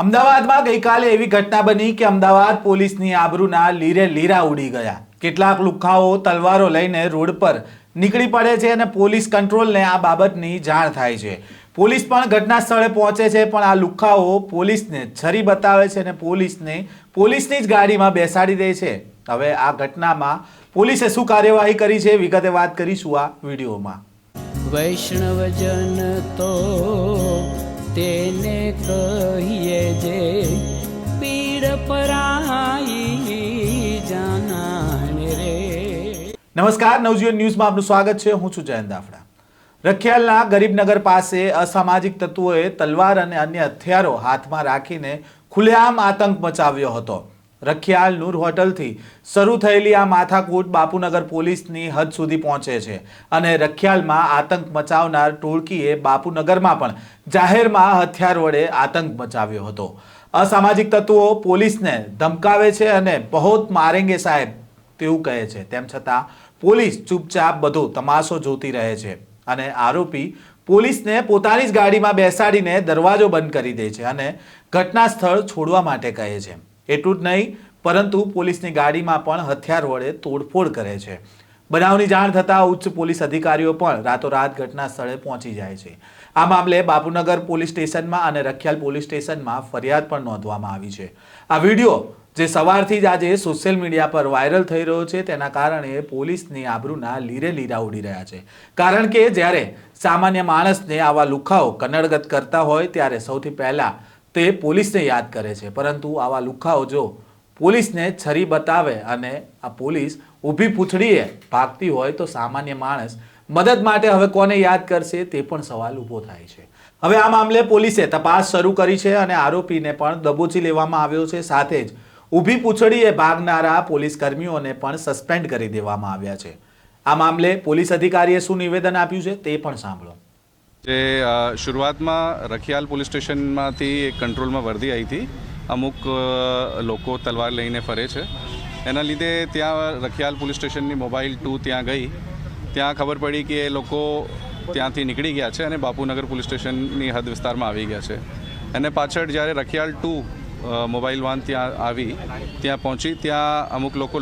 અમદાવાદમાં ગઈકાલે એવી ઘટના બની કે અમદાવાદ પોલીસની આબરૂના લીરે લીરા ઉડી ગયા. કેટલાક લુખાઓ, તલવારો લઈને રોડ પર નીકળી પડે છે અને પોલીસ કંટ્રોલને આ બાબતની જાણ થાય છે. પોલીસ પણ ઘટના સ્થળે પહોંચે છે, પણ આ લુખાઓ પોલીસને છરી બતાવે છે અને પોલીસને પોલીસની જ ગાડીમાં બેસાડી દે છે. હવે આ ઘટનામાં પોલીસે શું કાર્યવાહી કરી છે, વિગતે વાત કરીશું આ વિડીયોમાં. વૈષ્ણવજન તો તેને કહીએ જે પીડ પરાઈ જાનાને રે. નમસ્કાર, નવજીવન ન્યૂઝમાં આપનું સ્વાગત છે. હું છું જયંત દાફડા. રખિયાલના ગરીબનગર પાસે અસામાજિક તત્વોએ તલવાર અને અન્ય હથિયારો હાથમાં રાખીને ખુલ્લેઆમ આતંક મચાવ્યો હતો. રખિયાલ નૂર હોટલથી શરૂ થયેલી આ માથાકૂટ બાપુનગર પોલીસની હદ સુધી પહોંચે છે અને રખિયાલમાં આતંક મચાવનાર ટોળકીએ બાપુનગરમાં પણ જાહેરમાં હથિયાર વડે આતંક મચાવ્યો હતો. અસામાજિક તત્વો પોલીસને ધમકાવે છે અને બહોત મારેંગે સાહેબ તેવું કહે છે. તેમ છતાં પોલીસ ચૂપચાપ બધો તમાશો જોતી રહે છે અને આરોપી પોલીસને પોતાની જ ગાડીમાં બેસાડીને દરવાજો બંધ કરી દે છે અને ઘટના સ્થળ છોડવા માટે કહે છે. એટલું જ નહીં, પરંતુ પોલીસની ગાડીમાં પણ હથિયાર વડે તોડફોડ કરે છે. બનાવની જાણ થતાં ઉચ્ચ પોલીસ અધિકારીઓ પણ રાતોરાત ઘટના સ્થળે પહોંચી જાય છે. આ મામલે બાપુનગર પોલીસ સ્ટેશનમાં અને રખિયાલ પોલીસ સ્ટેશનમાં ફરિયાદ પણ નોંધવામાં આવી છે. આ વીડિયો જે સવારથી જ આજે સોશિયલ મીડિયા પર વાયરલ થઈ રહ્યો છે, તેના કારણે પોલીસની આબરૂના લીરે લીરા ઉડી રહ્યા છે. કારણ કે જ્યારે સામાન્ય માણસને આવા લુખાઓ કન્નડગત કરતા હોય, ત્યારે સૌથી પહેલા તે પોલીસને યાદ કરે છે. પરંતુ આવા લુખાઓ જો પોલીસને છરી બતાવે અને આ પોલીસ ઊભી પૂંછડીએ ભાગતી હોય તો સામાન્ય માણસ મદદ માટે હવે કોને યાદ કરશે તે પણ સવાલ ઊભો થાય છે. હવે આ મામલે પોલીસે તપાસ શરૂ કરી છે અને આરોપીને પણ દબોચી લેવામાં આવ્યો છે. સાથે જ ઊભી પૂંછડીએ ભાગનારા પોલીસ કર્મીઓને પણ સસ્પેન્ડ કરી દેવામાં આવ્યા છે. આ મામલે પોલીસ અધિકારીએ શું નિવેદન આપ્યું છે તે પણ સાંભળો. જે શરૂઆતમાં રખિયાલ પોલીસ સ્ટેશનમાંથી એક કંટ્રોલમાં વર્દી આવી હતી. અમુક લોકો તલવાર લઈને ફરે છે. એના લીધે ત્યાં રખિયાલ પોલીસ સ્ટેશનની મોબાઈલ ટુ ત્યાં ગઈ. ત્યાં ખબર પડી કે એ લોકો ત્યાંથી નીકળી ગયા છે અને બાપુનગર પોલીસ સ્ટેશનની હદ વિસ્તારમાં આવી ગયા છે. અને પાછળ જ્યારે રખિયાલ ટુ મોબાઈલ વાન ત્યાં આવી, ત્યાં પહોંચી, ત્યાં અમુક લોકો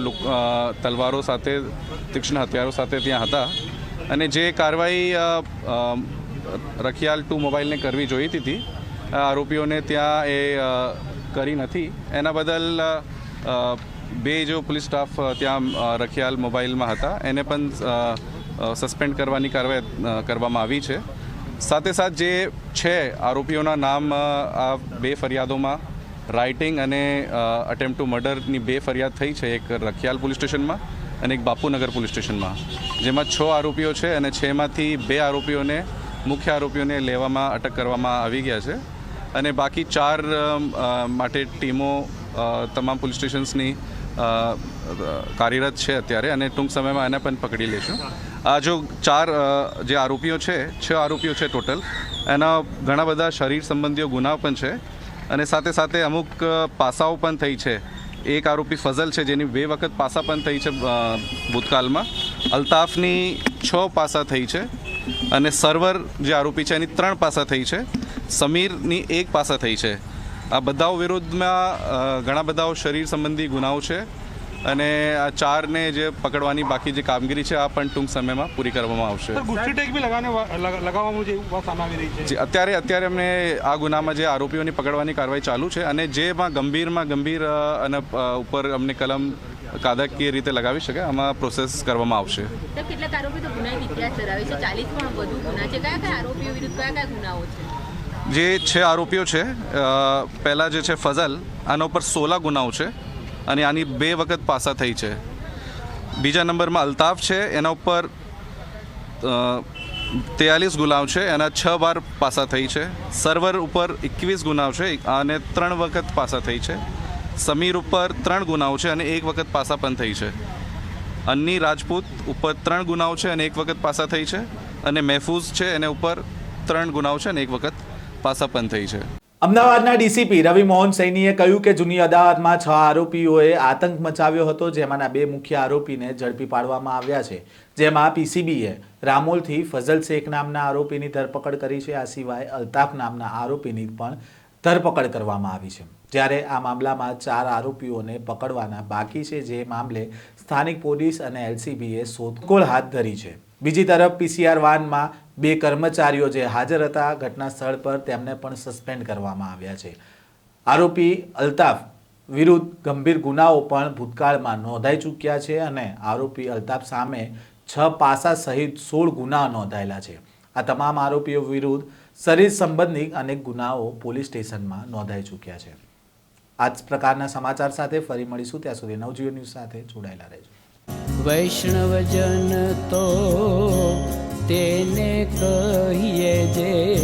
તલવારો સાથે, તીક્ષ્ણ હથિયારો સાથે ત્યાં હતા. અને જે કાર્યવાહી રખિયાલ ટુ મોબાઈલને કરવી જોઈતી હતી આરોપીઓને ત્યાં એ કરી નથી. એના બદલ બે જો પોલીસ સ્ટાફ ત્યાં રખિયાલ મોબાઈલમાં હતા. એને પણ સસ્પેન્ડ કરવાની કાર્યવાહી કરવામાં આવી છે. સાથે સાથ જે છે, આરોપીઓના નામ આ બે ફરિયાદોમાં રાઇટિંગ અને અટેમ્પ ટુ મર્ડરની બે ફરિયાદ થઈ છે. એક રખિયાલ પોલીસ સ્ટેશનમાં અને એક બાપુનગર પોલીસ સ્ટેશનમાં. જેમાં છ આરોપીઓ છે અને છમાંથી બે આરોપીઓને મુખ્ય આરોપીઓને લેવામાં અટક કરવામાં આવી ગયા છે. અને બાકી ચાર માટે ટીમો તમામ પોલીસ સ્ટેશન્સની કાર્યરત છે અત્યારે અને ટૂંક સમયમાં એને પણ પકડી લેશું. આ જો ચાર જે આરોપીઓ છે, છ આરોપીઓ છે ટોટલ, એના ઘણા બધા શરીર સંબંધીઓ ગુનાઓ પણ છે અને સાથે સાથે અમુક પાસાઓ પણ થઈ છે. એક આરોપી ફઝલ છે, જેની બે વખત પાસા પણ થઈ છે ભૂતકાળમાં. અલ્તાફની છ પાસા થઈ છે. અને સર્વર જે આરોપી છે, એની ત્રણ પાસા થઈ છે. સમીરની એક પાસા થઈ છે. આ બધાઓ વિરુદ્ધમાં ઘણા બધાઓ શરીર સંબંધી ગુનાઓ છે. અને આ ચારને જે પકડવાની બાકી જે કામગીરી છે આ પણ ટૂંક સમયમાં પૂરી કરવામાં આવશે. ગુસ્સી ટેગ બી લગાવવાનું છે વાત સામે આવી રહી છે. અત્યારે અત્યારે અમને આ ગુનામાં જે આરોપીઓની પકડવાની કાર્યવાહી ચાલુ છે અને જેમાં ગંભીરમાં ગંભીર અને ઉપર અમને કલમ કાયદાકીય રીતે લગાવી શકે આમાં પ્રોસેસ કરવામાં આવશે. કેટલાક આરોપી તો ગુનાહિત ઇતિહાસ ધરાવે છે. ચાલીસ પણ વધુ ગુના છે. કયા કયા આરોપીઓ વિરુદ્ધ કયા કયા ગુનાઓ છે? જે છે આરોપીઓ છે પહેલાં પહેલા જે છે ફઝલ આના ઉપર સોળા ગુનાઓ છે. અને આની બે વખત પાસા થઈ છે. બીજા નંબરમાં અલ્તાફ છે, એના ઉપર તેયાલીસ ગુલાવ છે, એના છ વાર પાસા થઈ છે. સર્વર ઉપર એકવીસ ગુનાવ છે, અને ત્રણ વખત પાસા થઈ છે. સમીર ઉપર ત્રણ ગુનાઓ છે, અને એક વખત પાસા પણ થઈ છે. અન્ની રાજપૂત ઉપર ત્રણ ગુનાઓ છે, અને એક વખત પાસા થઈ છે. અને મહેફૂઝ છે, એને ઉપર ત્રણ ગુનાઓ છે, અને એક વખત પાસા પણ થઈ છે. અમદાવાદના ડીસીપી રવિ મોહન સૈનીએ કહ્યું કે જૂની અદાવતમાં છ આરોપીઓએ આતંક મચાવ્યો હતો, જેમાંના બે મુખ્ય આરોપીને ઝડપી પાડવામાં આવ્યા છે. જેમાં પીસીબીએ રામોલથી ફઝલ શેખ નામના આરોપીની ધરપકડ કરી છે, આ સિવાય અલ્તાફ નામના આરોપીની પણ ધરપકડ કરવામાં આવી છે. જ્યારે આ મામલામાં ચાર આરોપીઓને પકડવાના બાકી છે, જે મામલે સ્થાનિક પોલીસ અને એલસીબીએ શોધખોળ હાથ ધરી છે. બીજી તરફ પીસીઆર વાનમાં બે કર્મચારીઓ જે હાજર હતા ઘટના સ્થળ પર તેમને પણ સસ્પેન્ડ કરવામાં આવ્યા છે. આરોપી અલ્તાફ વિરુદ્ધ ગંભીર ગુનાઓ પણ ભૂતકાળમાં નોંધાઈ ચૂક્યા છે અને આરોપી અલ્તાફ સામે છ પાસા સહિત સોળ ગુના નોંધાયેલા છે. આ તમામ આરોપીઓ વિરુદ્ધ શરીર સંબંધિત અનેક ગુનાઓ પોલીસ સ્ટેશનમાં નોંધાઈ ચૂક્યા છે. આ જ પ્રકારના સમાચાર સાથે ફરી મળીશું. ત્યાં સુધી નવજીવન ન્યૂઝ સાથે જોડાયેલા રહેજો. વૈષ્ણવજન તો કહીએ જે